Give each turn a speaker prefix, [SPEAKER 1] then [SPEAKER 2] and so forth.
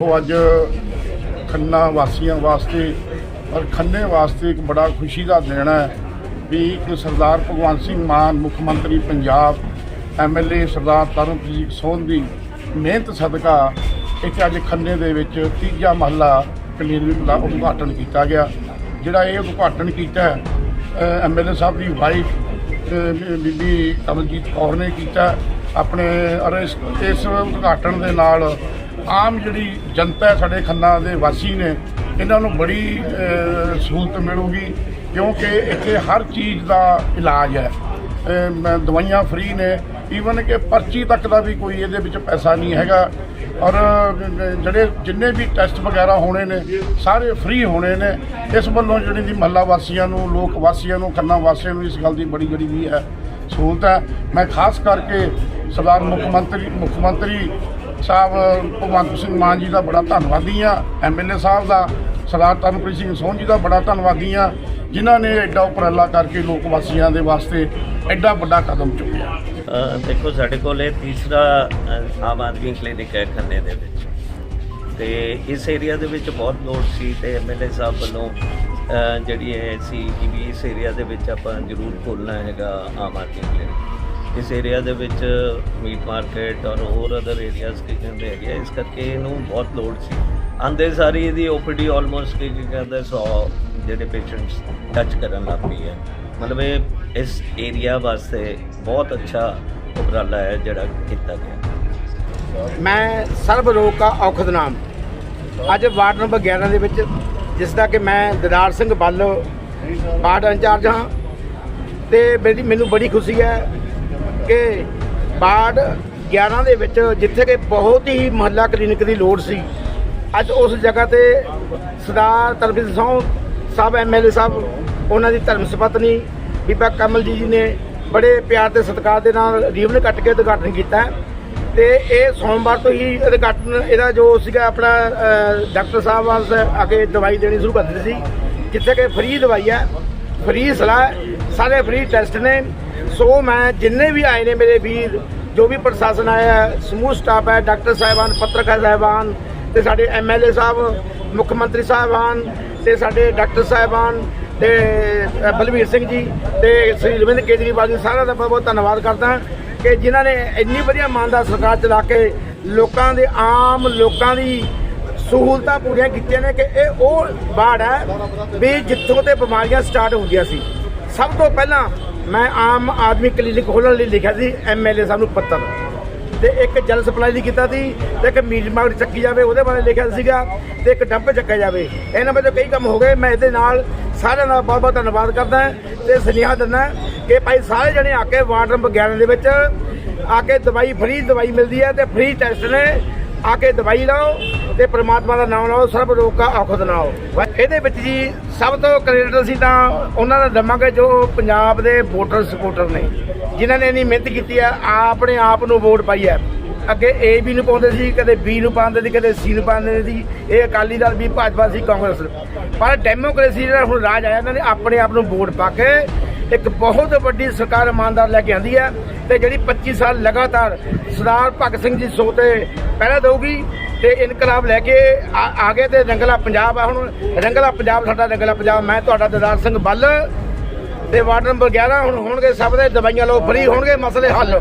[SPEAKER 1] ਉਹ ਅੱਜ ਖੰਨਾ ਵਾਸੀਆਂ ਵਾਸਤੇ ਔਰ ਖੰਨੇ ਵਾਸਤੇ ਇੱਕ ਬੜਾ ਖੁਸ਼ੀ ਦਾ ਦਿਨ ਹੈ ਵੀ ਇੱਕ ਸਰਦਾਰ ਭਗਵੰਤ ਸਿੰਘ ਮਾਨ, ਮੁੱਖ ਮੰਤਰੀ ਪੰਜਾਬ ਐਮਐਲਏ ਸਰਦਾਰ ਤਰਨਜੀਤ ਸੋਹਨ ਦੀ ਮਿਹਨਤ ਸਦਕਾ ਇੱਕ ਅੱਜ ਖੰਨੇ ਦੇ ਵਿੱਚ ਤੀਜਾ ਮਹੱਲਾ ਕਲੀਨਿਕ ਦਾ ਉਦਘਾਟਨ ਕੀਤਾ ਗਿਆ, ਜਿਹੜਾ ਇਹ ਉਦਘਾਟਨ ਕੀਤਾ ਐਮਐਲਏ ਸਾਹਿਬ ਦੀ ਵਾਈਫ ਬੀਬੀ ਕਮਲਜੀਤ ਕੌਰ ਨੇ ਕੀਤਾ। ਆਪਣੇ ਔਰ ਇਸ ਇਸ ਉਦਘਾਟਨ ਦੇ ਨਾਲ ਆਮ ਜਿਹੜੀ ਜਨਤਾ ਸਾਡੇ ਖੰਨਾ ਦੇ ਵਾਸੀ ਨੇ, ਇਹਨਾਂ ਨੂੰ ਬੜੀ ਸਹੂਲਤ ਮਿਲੂਗੀ, ਕਿਉਂਕਿ ਇੱਥੇ ਹਰ ਚੀਜ਼ ਦਾ ਇਲਾਜ ਹੈ। ਦਵਾਈਆਂ ਫ੍ਰੀ ਨੇ ਈਵਨ ਕਿ ਪਰਚੀ ਤੱਕ ਦਾ ਵੀ ਕੋਈ ਇਹਦੇ ਵਿੱਚ ਪੈਸਾ ਨਹੀਂ ਹੈਗਾ। ਔਰ ਜਿਹੜੇ ਜਿੰਨੇ ਵੀ ਟੈਸਟ ਵਗੈਰਾ ਹੋਣੇ ਨੇ, ਸਾਰੇ ਫ੍ਰੀ ਹੋਣੇ ਨੇ। ਇਸ ਵੱਲੋਂ ਜਿਹੜੀ ਦੀ ਮਹੱਲਾ ਵਾਸੀਆਂ ਨੂੰ, ਲੋਕ ਵਾਸੀਆਂ ਨੂੰ, ਖੰਨਾ ਵਾਸੀਆਂ ਨੂੰ ਇਸ ਗੱਲ ਦੀ ਬੜੀ ਜਿਹੜੀ ਵੀ ਹੈ, ਸਹੂਲਤ ਹੈ। ਮੈਂ ਖਾਸ ਕਰਕੇ ਸਰਦਾਰ ਮੁੱਖ ਮੰਤਰੀ ਮੁੱਖ ਮੰਤਰੀ ਸਾਹਿਬ, ਭਗਵੰਤ ਸਿੰਘ ਮਾਨ ਜੀ ਦਾ ਬੜਾ ਧੰਨਵਾਦੀ ਆ ਐਮਐਲਏ ਸਾਹਿਬ ਦਾ, ਸਰਦਾਰ ਤਰਨਪ੍ਰੀਤ ਸਿੰਘ ਸੋਹਣ ਜੀ ਦਾ ਬੜਾ ਧੰਨਵਾਦੀ ਆ ਜਿਨ੍ਹਾਂ ਨੇ ਐਡਾ ਉਪਰਾਲਾ ਕਰਕੇ ਲੋਕ ਵਾਸੀਆਂ ਦੇ ਵਾਸਤੇ ਐਡਾ ਵੱਡਾ ਕਦਮ ਚੁੱਕਿਆ।
[SPEAKER 2] ਦੇਖੋ, ਸਾਡੇ ਕੋਲ ਇਹ ਤੀਸਰਾ ਆਮ ਆਦਮੀ ਕਲੀਨਿਕ ਹੈ ਖੰਨੇ ਦੇ ਵਿੱਚ। ਤੇ ਇਸ ਏਰੀਆ ਦੇ ਵਿੱਚ ਬਹੁਤ ਲੋੜ ਸੀ ਤੇ ਐਮਐਲਏ ਸਾਹਿਬ ਵੱਲੋਂ ਜਿਹੜੀ ਇਹ ਸੀ ਕਿ ਵੀ ਇਸ ਏਰੀਆ ਦੇ ਵਿੱਚ ਆਪਾਂ ਜ਼ਰੂਰ ਖੋਲਣਾ ਹੈਗਾ ਆਮ ਆਦਮੀ ਕਲੀਨਿਕ ਇਸ ਏਰੀਆ ਦੇ ਵਿੱਚ ਮੀਟ ਮਾਰਕੀਟ ਔਰ ਹੋਰ ਅਦਰ ਏਰੀਆਜ਼ ਕੀ ਕਹਿੰਦੇ ਹੈਗੇ ਆ, ਇਸ ਕਰਕੇ ਇਹਨੂੰ ਬਹੁਤ ਲੋੜ ਸੀ। ਆਂਦੇ ਸਾਰੀ ਇਹਦੀ ਓਪੀਡੀ ਆਲਮੋਸਟ ਕੀ ਕੀ ਕਹਿੰਦੇ 100 ਜਿਹੜੇ ਪੇਸ਼ੈਂਟਸ ਟੱਚ ਕਰਨ ਲੱਗ ਪਈ ਹੈ। ਮਤਲਬ ਇਹ ਇਸ ਏਰੀਆ ਵਾਸਤੇ ਬਹੁਤ ਅੱਛਾ ਉਪਰਾਲਾ ਹੈ ਜਿਹੜਾ ਕੀਤਾ ਗਿਆ।
[SPEAKER 3] ਮੈਂ ਸਰਬ ਰੋਗ ਕਾ ਔਖਦ ਨਾਮ। ਅੱਜ ਵਾਰਡ ਨੰਬਰ 11 ਦੇ ਵਿੱਚ ਜਿਸ ਦਾ ਕਿ ਮੈਂ ਦਿਦਾਰ ਸਿੰਘ ਬੱਲ ਵਾਰਡ ਇੰਚਾਰਜ ਹਾਂ ਤੇ ਮੇਰੀ ਮੈਨੂੰ ਬੜੀ ਖੁਸ਼ੀ ਹੈ ਕਿ ਵਾਰਡ 11 ਦੇ ਵਿੱਚ ਜਿੱਥੇ ਕਿ ਬਹੁਤ ਹੀ ਮਹੱਲਾ ਕਲੀਨਿਕ ਦੀ ਲੋੜ ਸੀ, ਅੱਜ ਉਸ ਜਗ੍ਹਾ ਤੇ ਸਰਦਾਰ ਤਰਬੀਤ ਸਿੰਘ ਸਾਹਿਬ ਐਮਐਲਏ ਸਾਹਿਬ, ਉਹਨਾਂ ਦੀ ਧਰਮ ਸੁਪਤਨੀ ਬੀਬਾ ਕਮਲ ਜੀ ਜੀ ਨੇ ਬੜੇ ਪਿਆਰ ਤੇ ਸਤਿਕਾਰ ਦੇ ਨਾਲ ਰੀਵਨ ਕੱਟ ਕੇ ਉਦਘਾਟਨ ਕੀਤਾ ਹੈ। ਤੇ ਇਹ ਸੋਮਵਾਰ ਤੋਂ ਹੀ ਉਦਘਾਟਨ, ਇਹਦਾ ਜੋ ਸੀਗਾ ਆਪਣਾ ਡਾਕਟਰ ਸਾਹਿਬ ਵਾਸ ਅੱਗੇ ਦਵਾਈ ਦੇਣੀ ਸ਼ੁਰੂ ਕਰ ਦਿੱਤੀ ਸੀ, ਜਿੱਥੇ ਕਿ ਫ੍ਰੀ ਦਵਾਈ ਹੈ, ਫ੍ਰੀ ਸਲਾਹ, ਸਾਰੇ ਫ੍ਰੀ ਟੈਸਟ ਨੇ ਸੋ ਮੈਂ ਜਿੰਨੇ ਵੀ ਆਏ ਨੇ ਮੇਰੇ ਵੀਰ ਜੋ ਵੀ ਪ੍ਰਸ਼ਾਸਨ ਆਇਆ ਸਮੂਹ ਸਟਾਫ ਹੈ ਡਾਕਟਰ ਸਾਹਿਬਾਨ ਪੱਤਰਕਾਰ ਸਾਹਿਬਾਨ ਤੇ ਸਾਡੇ ਐਮਐਲਏ ਸਾਹਿਬ ਮੁੱਖ ਮੰਤਰੀ ਸਾਹਿਬਾਨ ਤੇ ਸਾਡੇ ਡਾਕਟਰ ਸਾਹਿਬਾਨ ਤੇ ਅ, ਬਲਵੀਰ ਸਿੰਘ ਜੀ ਤੇ ਸ੍ਰੀ ਅਰਵਿੰਦ ਕੇਜਰੀਵਾਲ ਜੀ ਸਾਰਿਆਂ ਦਾ ਬਹੁਤ ਬਹੁਤ ਧੰਨਵਾਦ ਕਰਦਾ ਕਿ ਜਿਨ੍ਹਾਂ ਨੇ ਇੰਨੀ ਵਧੀਆ ਇਮਾਨਦਾਰ ਸਰਕਾਰ ਚਲਾ ਕੇ ਲੋਕਾਂ ਦੇ ਆਮ ਲੋਕਾਂ ਦੀ ਸਹੂਲਤਾਂ ਪੂਰੀਆਂ ਕੀਤੀਆਂ ਨੇ ਕਿ ਇਹ ਉਹ ਬਾੜ ਹੈ ਵੀ ਜਿੱਥੋਂ ਤੇ ਬਿਮਾਰੀਆਂ ਸਟਾਰਟ ਹੁੰਦੀਆਂ ਸੀ। ਸਭ ਤੋਂ ਪਹਿਲਾਂ ਮੈਂ ਆਮ ਆਦਮੀ ਕਲੀਨਿਕ ਖੋਲ੍ਹਣ ਲਈ ਲਿਖਿਆ ਸੀ ਐਮਐਲਏ ਸਾਹਿਬ ਨੂੰ ਪੱਤਰ। ਤੇ ਇੱਕ ਜਲ ਸਪਲਾਈ ਲਈ ਕੀਤਾ ਸੀ ਤੇ ਇੱਕ ਮੀਟ ਮਾਰਟ ਚੱਕੀ ਜਾਵੇ, ਉਹਦੇ ਬਾਰੇ ਲਿਖਿਆ ਸੀਗਾ ਤੇ ਇੱਕ ਡੰਪ ਚੱਕਿਆ ਜਾਵੇ। ਇਹਨਾਂ ਵਿੱਚ ਕਈ ਕੰਮ ਹੋ ਗਏ, ਮੈਂ ਇਹਦੇ ਨਾਲ ਸਾਰਿਆਂ ਦਾ ਬਹੁਤ ਬਹੁਤ ਧੰਨਵਾਦ ਕਰਦਾ ਤੇ ਸੁਨੇਹਾ ਦਿੰਦਾ ਕਿ ਭਾਈ ਸਾਰੇ ਜਣੇ ਆ ਕੇ ਵਾਰਡ ਨੰਬਰ 11 ਦੇ ਵਿੱਚ ਆ ਕੇ ਦਵਾਈ, ਫ੍ਰੀ ਦਵਾਈ ਮਿਲਦੀ ਹੈ ਤੇ ਫ੍ਰੀ ਟੈਸਟ ਨੇ ਆ ਕੇ ਦਵਾਈ ਲਓ। ਤੇ ਪ੍ਰਮਾਤਮਾ ਦਾ ਨਾਮ ਲਓ ਸਰਬ ਰੋਗ ਕਾ ਔਖਦ ਨਾਓ ਇਹਦੇ ਵਿੱਚ ਜੀ ਸਭ ਤੋਂ ਕ੍ਰੈਡਿਟ ਸੀ ਤਾਂ ਉਹਨਾਂ ਦਾ ਦਵਾਂਗੇ ਜੋ ਪੰਜਾਬ ਦੇ ਵੋਟਰ ਸਪੋਰਟਰ ਨੇ, ਜਿਨ੍ਹਾਂ ਨੇ ਇੰਨੀ ਮਿਹਨਤ ਕੀਤੀ ਹੈ ਆਪਣੇ ਆਪ ਨੂੰ ਵੋਟ ਪਾਈ ਹੈ ਅੱਗੇ ਏ ਬੀ ਨੂੰ ਪਾਉਂਦੇ ਸੀ, ਕਦੇ ਬੀ ਨੂੰ ਪਾਉਂਦੇ ਸੀ, ਕਦੇ ਸੀ ਨੂੰ ਪਾਉਂਦੇ ਸੀ, ਇਹ ਅਕਾਲੀ ਦਲ ਵੀ ਭਾਜਪਾ ਸੀ, ਕਾਂਗਰਸ। ਪਰ ਡੈਮੋਕ੍ਰੇਸੀ ਜਿਹੜਾ ਹੁਣ ਰਾਜ ਆਇਆ, ਇਹਨਾਂ ਨੇ ਆਪਣੇ ਆਪ ਨੂੰ ਵੋਟ ਪਾ ਕੇ ਇੱਕ ਬਹੁਤ ਵੱਡੀ ਸਰਕਾਰ ਇਮਾਨਦਾਰ ਲੈ ਕੇ ਆਂਦੀ ਹੈ ਤੇ ਜਿਹੜੀ 25 ਸਾਲ ਲਗਾਤਾਰ ਸਰਦਾਰ ਭਗਤ ਸਿੰਘ ਜੀ ਸੋ ਤੇ ਪਹਿਰਾ ਦੇਊਗੀ ਤੇ ਇਨਕਲਾਬ ਲੈ ਕੇ ਆ ਆ ਗਏ ਤੇ ਰੰਗਲਾ ਪੰਜਾਬ ਆ ਹੁਣ। ਰੰਗਲਾ ਪੰਜਾਬ, ਸਾਡਾ ਰੰਗਲਾ ਪੰਜਾਬ। ਮੈਂ ਤੁਹਾਡਾ ਦਿਦਾਰ ਸਿੰਘ ਬੱਲ ਤੇ ਵਾਰਡ ਨੰਬਰ 11 ਹੁਣ ਹੋਣਗੇ ਸਭ ਦੇ ਦਵਾਈਆਂ ਲਓ, ਫ੍ਰੀ ਹੋਣਗੇ, ਮਸਲੇ ਹੱਲ।